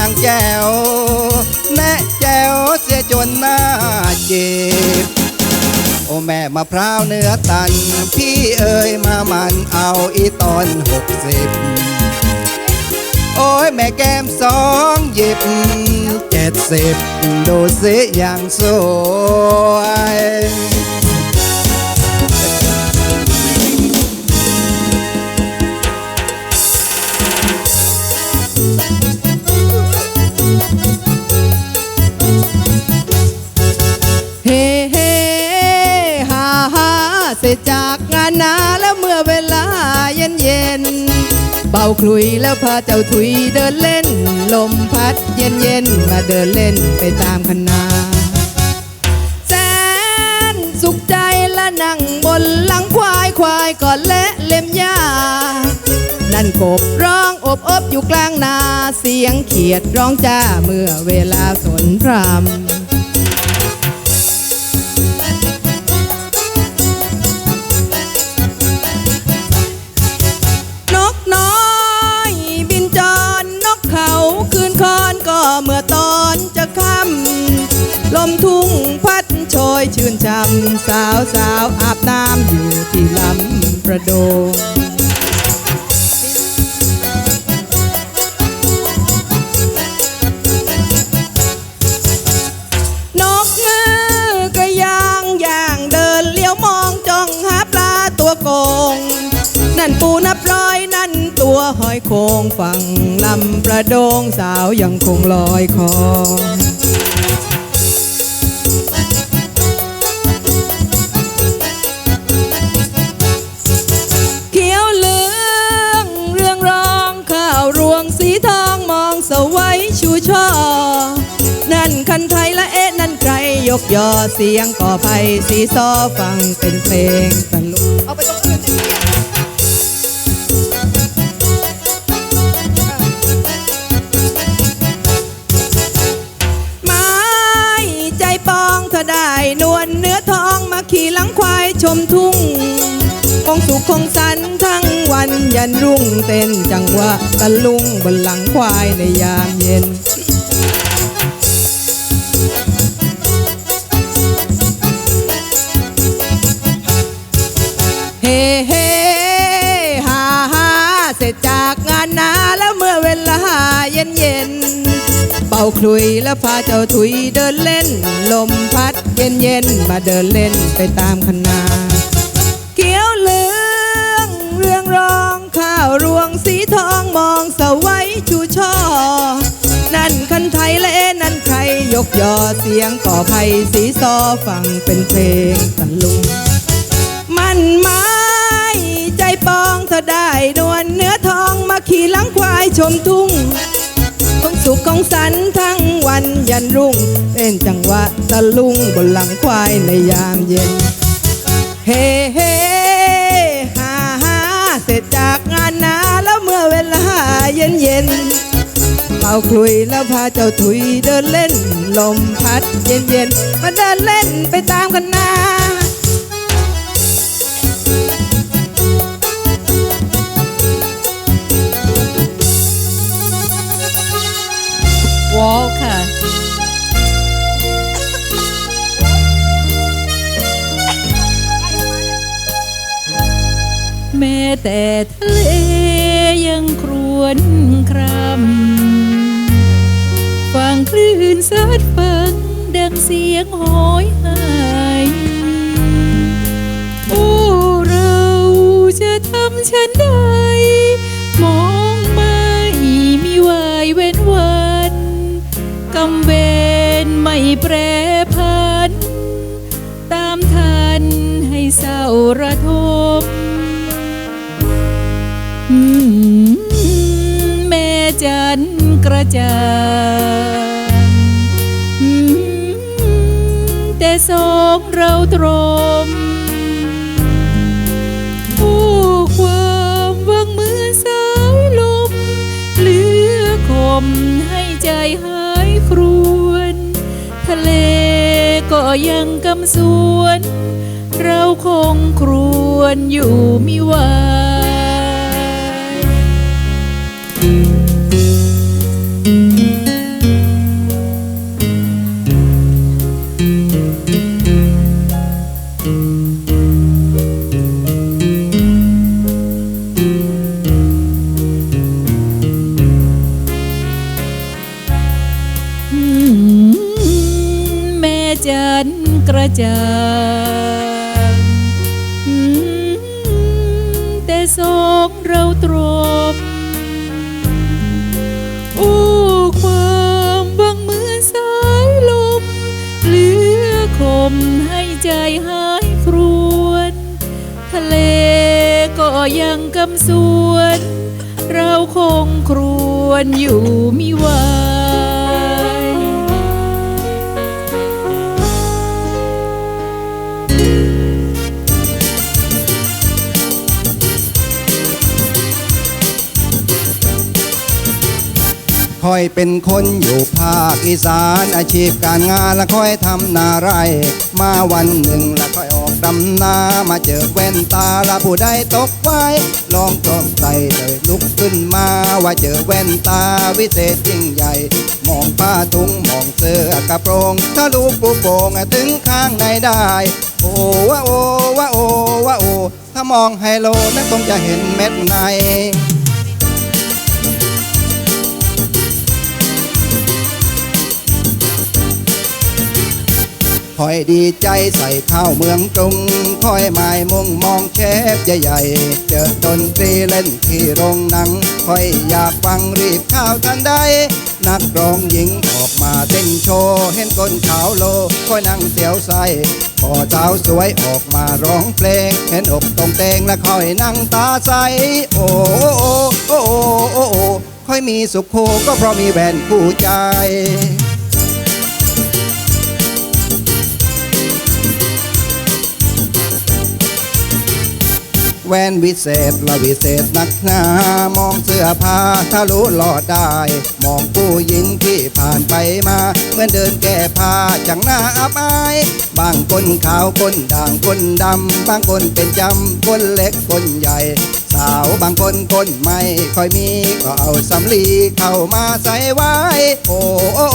อย่างแจ๋วแน่แจ๋วเสียจนหน้าเจ็บ โอ้แม่มะพร้าวเนื้อตัน พี่เอ๋ยมามันเอาอีตอนหกสิบโอ้ยแม่แก้มสองหยิบเจ็ดสิบดูสิอย่างสวย เสร็จจากงานนาแล้วเมื่อเวลาเย็นเย็นเบาคลุยแล้วพาเจ้าถุยเดินเล่น ลมพัดเย็นเย็นมาเดินเล่นไปตามคณาแสนสุขใจและนั่งบนหลังควายควายก่อนและเล็มหญ้านั่นกบร้องอบอบอยู่กลางนาเสียงเขียดร้องจ้าเมื่อเวลาสนพรำ มทุ่งพัดโชยชื่นช่ำสาวสาวอาบน้ำอยู่ที่ลำประโดงนกเงือกระยางย่างเดินเลี้ยวมองจ้องหาปลาตัวโกง นั่นปูนับร้อยนั่นตัวหอยโคงฝั่งลำประโดงสาวยังคงลอยคอ ยกยอเสียงก่อไผ่สีซอฟังเป็นเพลงตลกเอาไปตรงอื่นไม้ใจปองถ้าได้ นวลเนื้อทองมาขี่หลังควายชมทุ่ง คงสุขคงสันทั้งวันยันรุ่งเต้นจังหวะตะลุงบนหลังควายในยามเย็น เย็น เป่าคลุยแล้วพาเจ้าถุยเดินเล่น ลมพัดเย็นเย็นมาเดินเล่นไปตามคณาเขียวเหลืองเรื่องรองข้าวรวงสีทองมองสวัยชูช่อ นั่นคันไทยและนั่นใครยกยอเสียงก่อไผ่สีซอฟังเป็นเพลงตะลุงมันไม้ใจปองถ้าได้นวลเนื้อทองมาขี่หลังควายชมทุ่ง คงสุขของสันทั้งวันยันรุ่งเต้นจังหวะตะลุงบนหลังควายในยามเย็น เฮ้เฮ้ฮ่าฮ่าเสร็จจากงานนาแล้วเมื่อเวลาเย็นเย็นเป่าคลุยแล้วพาเจ้าถุยเดินเล่น ลมพัดเย็นเย็นมาเดินเล่นไปตามกันนา วอลค่ะ แม้แต่ทะเลยังครวนครำฟังคลื่นซัดฟังดังเสียงโหอยหายโอ้ เราจะทำฉันใดมอง ไม่แปรพัน ตามทันให้เศร้าระทมแม่จันกระจางแต่สองเราตรม ยังกำสวน เราคงครวนอยู่มิไหวา คอยเป็นคนอยู่ภาคอีสานอาชีพการงานและคอยทำนาไรมาวันหนึ่งและคอยออกดำนามาเจอแว่นตาละผู้ใดตกไว้ ลองตกใจเลยลุกขึ้นมาว่าเจอแว่นตาวิเศษยิ่งใหญ่ มองผ้าทุงมองเสื้อกระโปรงถ้าลูกปูโป่งถึงข้างในได้ โอ้ว่าโอ้ว่าโอ้ว่าโอ้ถ้ามองไฮโลนั้นคงจะเห็นเม็ดใน คอยดีใจใส่ข้าวเมืองกรุงคอยหมายมุ่งมองเชฟใหญ่ๆ เจอดนตรีเล่นที่โรงหนังคอยอยากฟังรีบข้าวทันใด นักร้องหญิงออกมาเต้นโชว์เห็นคนขาวโลคอยนั่งเสียวใสพอสาวสวยออกมาร้องเพลง เห็นอกตรงเตงและคอยนั่งตาใส โอ้โอ้โอ้โอ้โอ้ค่อยมีสุขโคก็เพราะมีแวนคู่ใจ แว่นวิเศษละวิเศษนักหนามองเสื้อผ้าทะลุหลอดได้ มองผู้หญิงที่ผ่านไปมาเหมื่อนเดินแก้ผ้าจังหน้าอับอาย บางคนขาวคนด่างคนดำ บางคนเป็นจำคนเล็กคนใหญ่ สาวบางคนคนไม่ค่อยมีก็เอาสำลีเข้ามาใส่ไว้ โอ้โอ้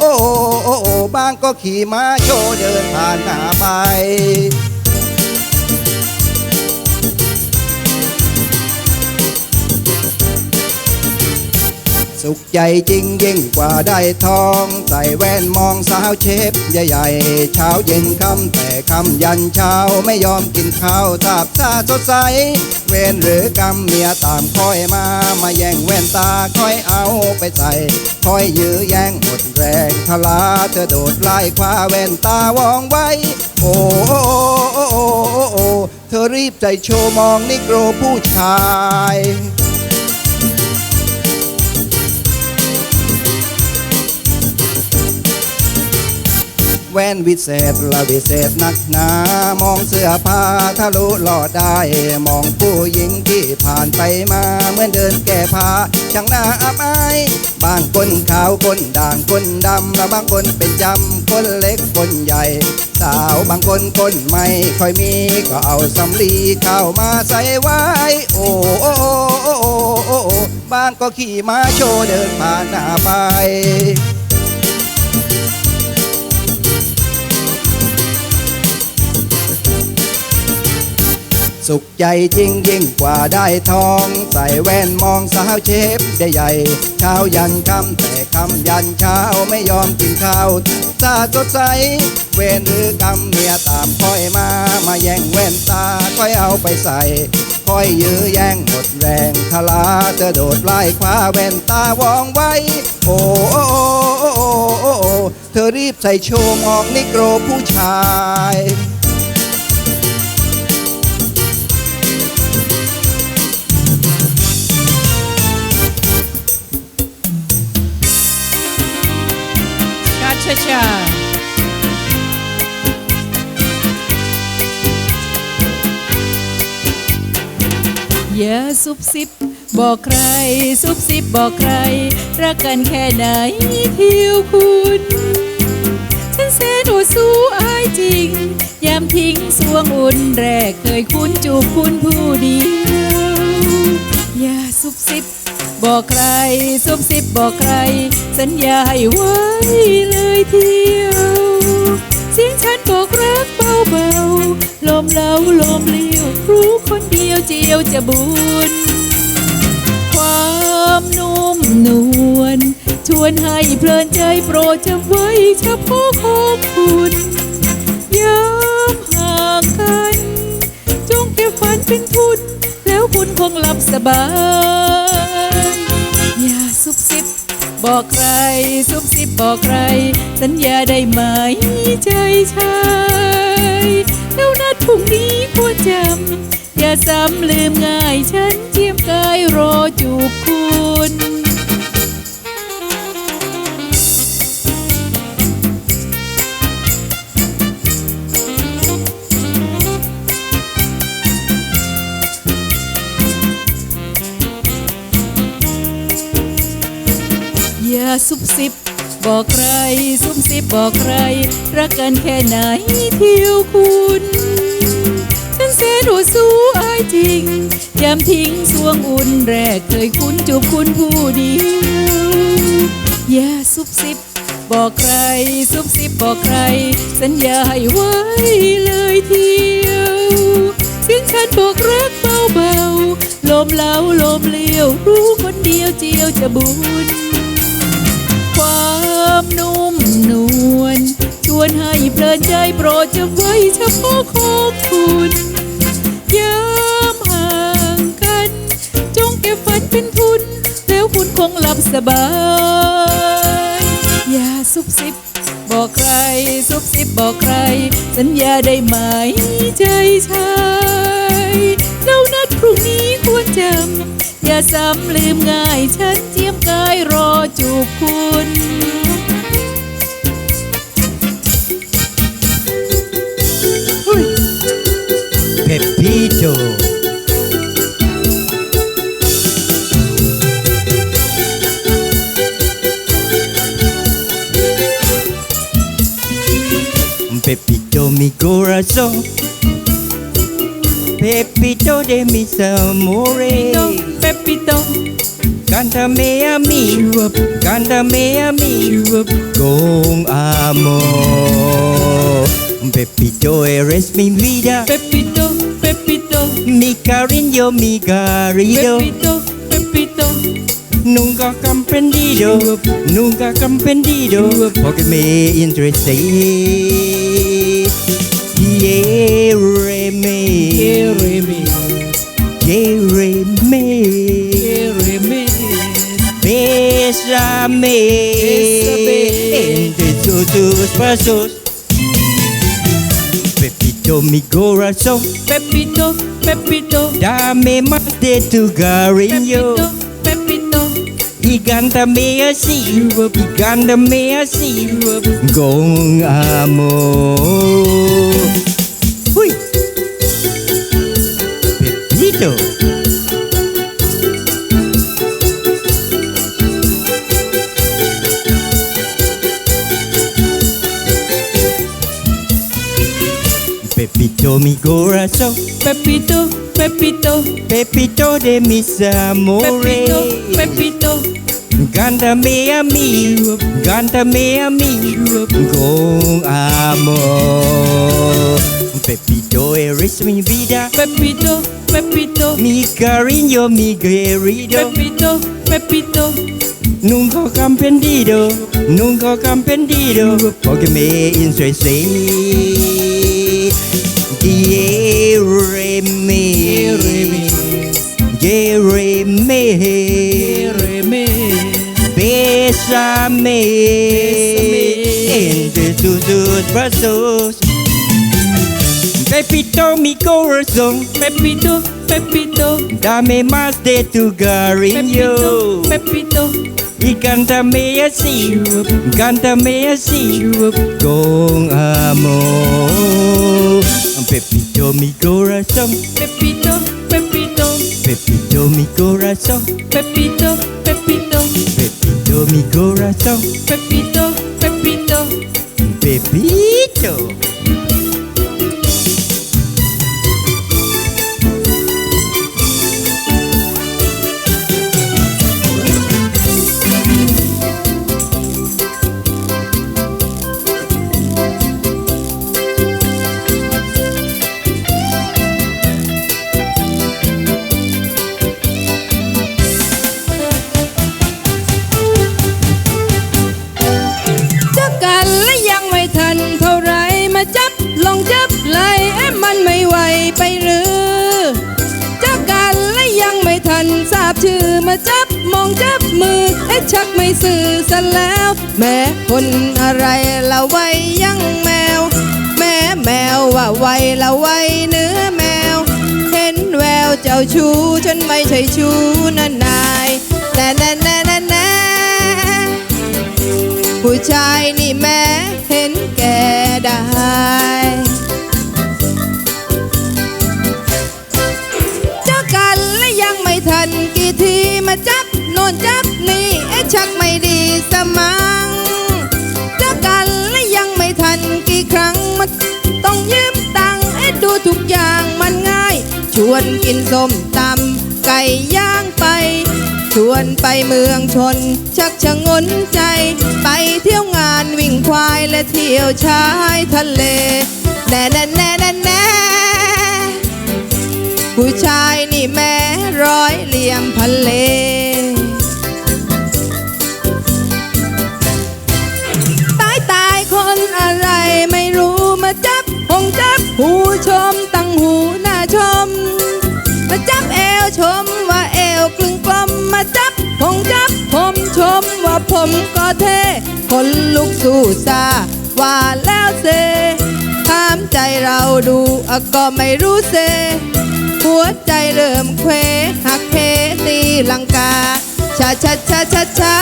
โอ้โอ้โอ้โอ้บางก็ขี่ม้าโชว์เดินผ่านหน้าไป สุขใจจริงยิ่งกว่าได้ทอง ใส่แว่นมองสาวเชฟใหญ่ๆเช้าเย็นค่ำแต่ค่ำยันเช้าไม่ยอมกินข้าวตาบซาสดใส เวนหรือกรรมเมียตามคอยมา มาแย่งแว่นตาคอยเอาไปใส่ คอยยื้อแย่งหมดแรงทลาเธอโดดไล่คว้าแว่นตาวองไว้ โอ้โอ้โอ้โอ้โอ้โอ้เธอรีบใจโชว์มองนิโกรผู้ชาย แว่นวิเศษละวิเศษนักหนามองเสื้อผ้าทะลุหลอดได้ มองผู้หญิงที่ผ่านไปมาเหมือนเดินแก้ผ้าช่างหน้าอับอายบางคนขาวคนด่างคนดำและบางคนเป็นจำคนเล็กคนใหญ่ สาวบางคนคนไม่ค่อยมีก็เอาสำลีเข้ามาใส่ไว้ โอ้โอ้โอ้โอ้โอ้โอ้บางก็ขี่ม้าโชว์เดินผ่านหน้าไป สุขใจจริงยิ่งกว่าได้ทอง ใส่แว่นมองสาวเชฟได้ใหญ่เช้ายันค่ำแต่ค่ำยันเช้าไม่ยอมกินข้าวตาสดใส เวนหรือกำเมียตามคอยมามาแย่งแว่นตาคอยเอาไปใส่คอยยื้อแย่งหมดแรงทลาเธอโดดไล่คว้าแว่นตาวองไว้โอ้โอ้โอ้โอ้โอ้โอ้เธอรีบใส่โชว์มองนิโกรผู้ชาย ซุบซิบ บอกใครซุบซิบบอกใคร รักกันแค่ไหนเที่ยวคุณ ฉันแสนอดสู้อายจริง ยามทิ้งสวงอุ่นแรกเคยคุ้นจูบคุณผู้เดียวอย่าซุบซิบ บอกใครซุบซิบบอกใคร สัญญาให้ไว้เลยเที่ยว เสียงฉันบอกรักเบาๆ ลมเล้าลมเลี้ยวรู้คนเดียวเจียวจะบุญ ความนุ่มนวลชวนให้เพลินใจโปรดจะไว้เฉพาะของคุณย้ำห่างกัน จงเก็บฝันเป็นทุน แล้วคุณคงหลับสบาย อย่าซุบซิบบอกใคร ซุบซิบบอกใคร สัญญาได้ไหมใจชาย แล้วนัดพรุ่งนี้ควรจำ อย่าซ้ำลืมง่ายฉันเจียมกายรอจูบคุณอย่าซุบซิบ บอกใครซุบซิบบอกใคร รักกันแค่ไหนเที่ยวคุณฉันแสนหัวสู้อายจริงยามทิ้งสวงอุ่นแรกเคยคุ้นจูบคุณผู้เดียวอย่าซุบซิบบอกใครซุบซิบบอกใคร สัญญาให้ไว้เลยเที่ยวเสียงฉันบอกรักเบาๆลมเล้าลมเลี้ยวรู้คนเดียวเจียวจะบุญ ความนุ่มนวลชวนให้เพลินใจโปรดจะไว้เฉพาะของคุณยามห่างกัน จงเก็บฝันเป็นทุน แล้วคุณคงหลับสบาย อย่าซุบซิบบอกใครซุบซิบบอกใคร สัญญาได้ไหมใจชายแล้วนัดพรุ่งนี้ควรจำอย่าซ้ำลืมง่ายฉันเจียมกายรอจูบคุณ mis amores Pepito, Cántame a mí Cántame a mí con amor. Pepito eres mi vida. Pepito, Pepito, Mi cariño, mi cariño. Pepito, Pepito, Nunca comprendido, nunca comprendido. Porque me interesé. Quiéreme. Quiereme, Quiéreme quiereme, Bésame Bésame. Entre tus brazos. Pepito mi corazón. Pepito, Pepito, Dame más de tu cariño. Pepito, Pepito, Y cántame así, y cántame así, con amor. Mi corazón, Pepito, Pepito, Pepito de mis amores. Pepito, Pepito, Cántame a mí, cántame a mí con amor. Pepito, eres mi vida, Pepito, Pepito, mi cariño, mi querido. Pepito, Pepito, Nunca comprendido, nunca comprendido, porque me interesé. Quiéreme, quiéreme, quiereme, Bésame, entre tus, tus brazos. Pepito, mi corazón, Pepito, Pepito, dame más de tu cariño. Pepito, Pepito, Y cántame así, cántame así, con amor. Pepito, mi corazón, Pepito, Pepito, Pepito, mi corazón, Pepito, Pepito, Pepito, mi corazón, Pepito, Pepito. Pepito. สื่อซะแล้ว แม่คนอะไรละไว้ยังแมว แม่แมวว่าไว้ละไว้เนื้อแมว เห็นแววเจ้าชู้ฉันไม่ใช่ชู้นะนายแน่แน่แน่แน่แน่ผู้ชายนี่แม่เห็นแก่ได้เจอกันและยังไม่ทันกี่ทีมาจับโน่นจับ ชักไม่ดีสมังเจอกันและยังไม่ทันกี่ครั้งมาต้องยืมตังค์เอ๊ะดูทุกอย่างมันง่าย ชวนกินส้มตำไก่ย่างไป ชวนไปเมืองชน ชักชะงนใจ ไปเที่ยวงานวิ่งควายและเที่ยวชายทะเลแน่แน่แน่แน่แน่ผู้ชายนี่แม้ร้อยเหลี่ยมพันเล ผมก็เท คนลุกสู้ซาว่าแล้วเซถามใจเราดูอะก็ไม่รู้เซ หัวใจเริ่มเควหักเพตีลังกาชาชาชาชาชา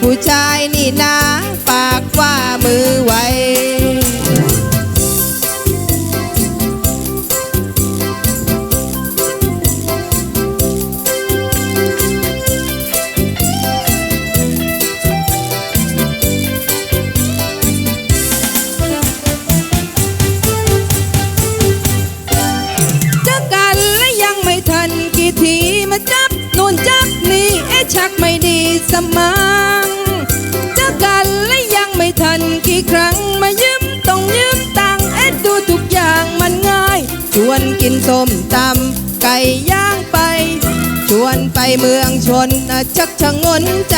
ผู้ชายนี่นะ ปากว่ามือไว สมังเจอกันและยังไม่ทันกี่ครั้งมายืมต้องยืมตังเอ๊ะดูทุกอย่างมันง่าย ชวนกินส้มตำไก่ย่างไป ชวนไปเมืองชนนะชักชะงนใจ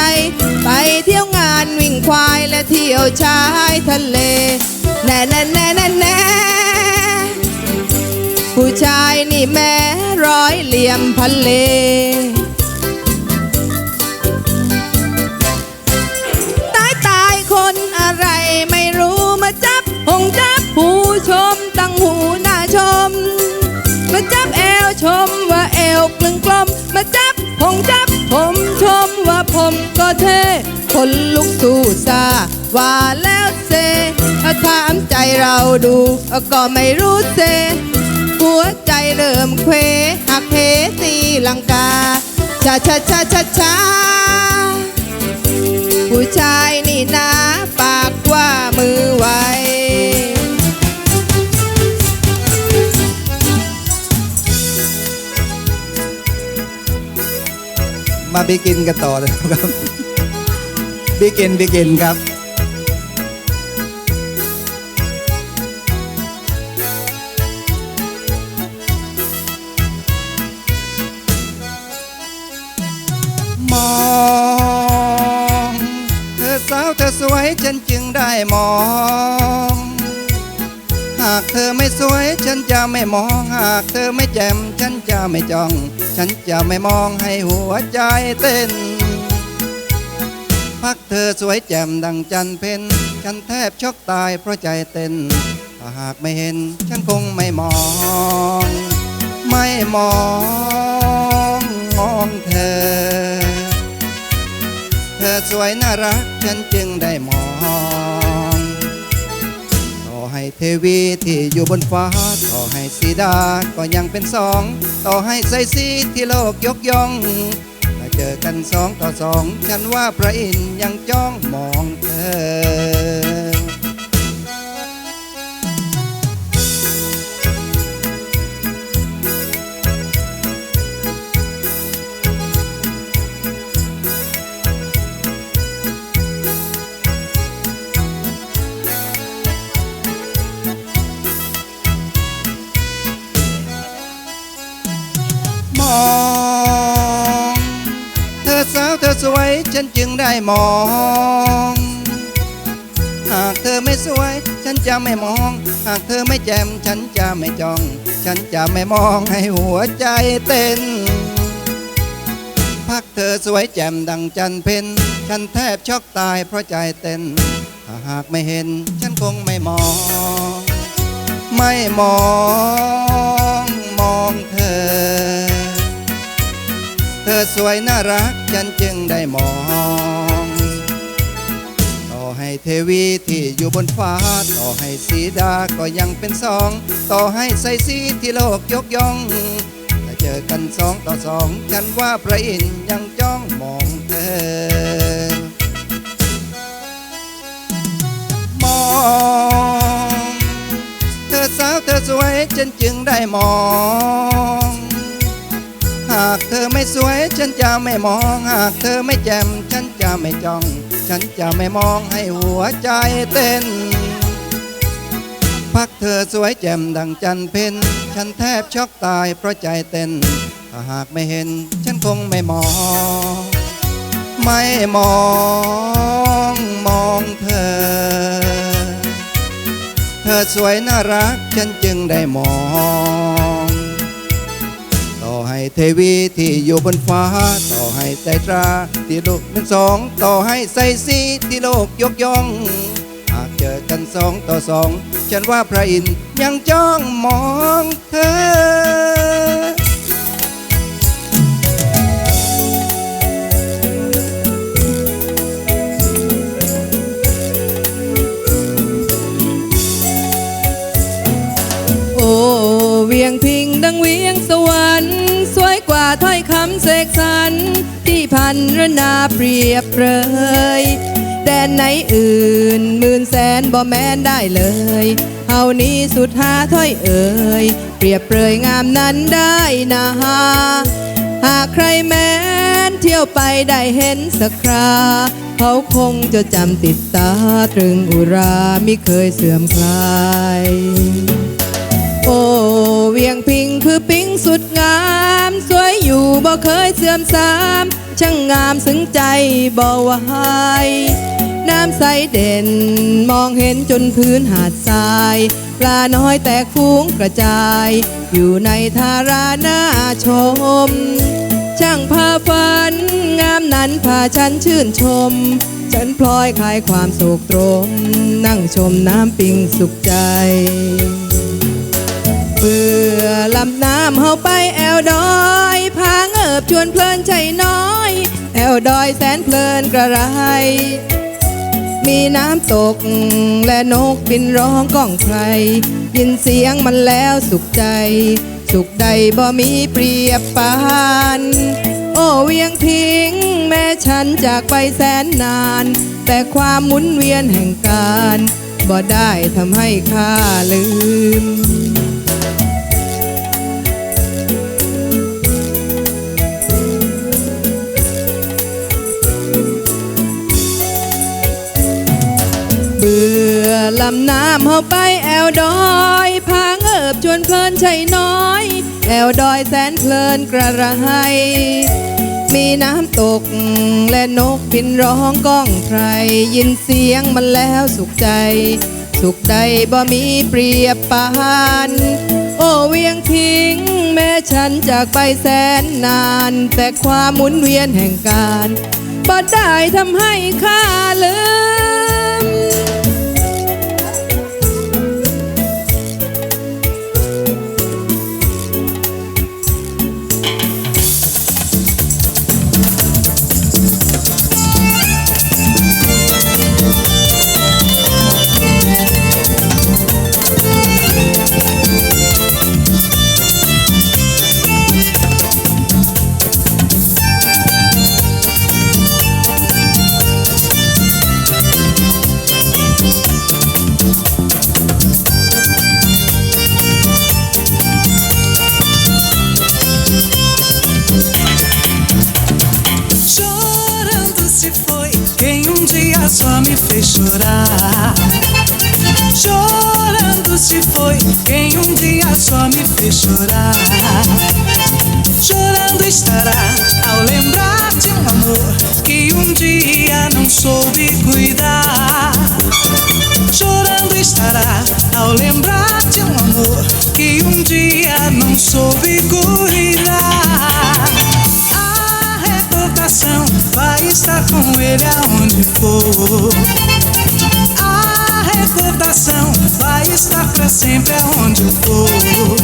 ไปเที่ยวงานวิ่งควายและเที่ยวชายทะเลแน่แน่แน่แน่แน่ผู้ชายนี่แม้ร้อยเหลี่ยมพันเล ชม มาจับเอวชมว่าเอวกลึงกลม มาจับหงจับผมชมว่าผมก็เท่คนลุกสู้ซาว่าแล้วเซถาถามใจเราดูก็ไม่รู้เซหัวใจเริ่มเควหักเหตีลังกาชาชาชาชาชาผู้ชายนี่นะปากว่ามือไว มาบิกินกันต่อเลยครับบิกินบิกินครับมองเธอสาวเธอสวยฉันจึงได้มอง หากเธอไม่สวย ฉันจะไม่มอง หากเธอไม่แจ่มฉันจะไม่จ้อง ฉันจะไม่มองให้หัวใจเต้น พักเธอสวยแจ่มดังจันเพนฉันแทบช็อกตายเพราะใจเต้น ถ้าหากไม่เห็น ฉันคงไม่มอง ไม่มองมองเธอ เธอสวยน่ารัก ฉันจึงได้มอง อให้เทวีที่อยู่บนฟ้า ต่อให้สีดาก็ยังเป็นสอง ต่อให้ใสสีที่โลกยกย่องถ้าเจอกันสองต่อสอง ฉันว่าพระอินทร์ยังจ้องมองเธอ ฉันจึงได้มอง หากเธอไม่สวย ฉันจะไม่มอง หากเธอไม่แจ่มฉันจะไม่จ้อง ฉันจะไม่มองให้หัวใจเต้น พักเธอสวยแจ่มดังจันเพนฉันแทบช็อกตายเพราะใจเต้น ถ้าหากไม่เห็น ฉันคงไม่มอง ไม่มอง มองเธอ เธอสวยน่ารักฉันจึงได้มอง ต่อให้เทวีที่อยู่บนฟ้า ต่อให้สีดาก็ยังเป็นสอง ต่อให้ใส่สีที่โลกยกย่องถ้าเจอกันสองต่อสอง ฉันว่าพระอินทร์ยังจ้องมองเธอ มองเธอสาวเธอสวยฉันจึงได้มอง หากเธอไม่สวย ฉันจะไม่มอง หากเธอไม่แจ่มฉันจะไม่จ้อง ฉันจะไม่มองให้หัวใจเต้น พักเธอสวยแจ่มดังจันเพนฉันแทบช็อกตายเพราะใจเต้น ถ้าหากไม่เห็น ฉันคงไม่มอง ไม่มองมองเธอ เธอสวยน่ารัก ฉันจึงได้มอง เทวีที่อยู่บนฟ้า ต่อให้ใจตรา ที่โลกเป็นสอง ต่อให้ใส่สีที่โลกยกย่อง หากเจอกันสองต่อสอง ฉันว่าพระอินทร์ยังจ้องมองเธอโอเวียงพิงดังเวียงสวรรค์สวยกว่า ถ้อยคำเสกสรรที่พันรนาเปรียบเปรยแดนไหนอื่นหมื่นแสนบ่แม้นได้เลยเฮานี้สุดหาถ้อยเอ่ยเปรียบเปรยงามนั้นได้นะฮะหากใครแม้นเที่ยวไปได้เห็นสักครา เขาคงจะจำติดตาตรึงอุรามิเคยเสื่อมคลายโอ้เวียงพิงคือปิงสุดงามส อยู่บ่เคยเสื่อมสาม ช่างงามซึ้งใจบ่วายน้ำใสเด่นมองเห็นจนพื้นหาดทราย ปลาน้อยแตกฟูงกระจาย อยู่ในทาราหน่าชม ช่างพาฝัน งามนั้นพาฉันชื่นชม ฉันพลอยคลายความโศกตรม นั่งชมน้ำปิงสุขใจ เบื่อลำน้ำเฮาไปแอวดอยพาเงิบชวนเพลินใจน้อย แอวดอยแสนเพลินกระไร มีน้ำตกและนกบินร้องก้องใคร ยินเสียงมันแล้วสุขใจ สุขใดบ่มีเปรียบปานโอ้เวียงพิงแม้ฉันจากไปแสนนาน แต่ความหมุนเวียนแห่งการบ่ได้ทำให้ข้าลืม ลำน้ำเฮาไปแอวดอยพาเงิบชวนเพลินชัยน้อย แอวดอยแสนเพลินกระไรมีน้ำตกและนกบินร้องก้องไพรยินเสียงมันแล้วสุขใจ สุขใดบ่มีเปรียบปานโอ้เวียงพิงแม้ฉันจากไปแสนนาน แต่ความหมุนเวียนแห่งการบ่ได้ทำให้ข้าลืม só me fez chorar. Chorando estará ao lembrar de um amor que um dia não soube cuidar. Chorando estará ao lembrar de um amor que um dia não soube cuidar. Ah, recordação vai estar com ele aonde for. Recordação vai estar pra sempre aonde eu for.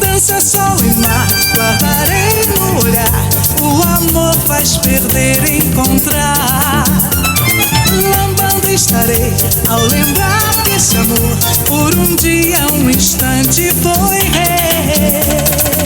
Dança, sol e mar, guardarei no olhar. O amor faz perder e encontrar. Lambando estarei ao lembrar que esse amor, por um dia, um instante, foi rei.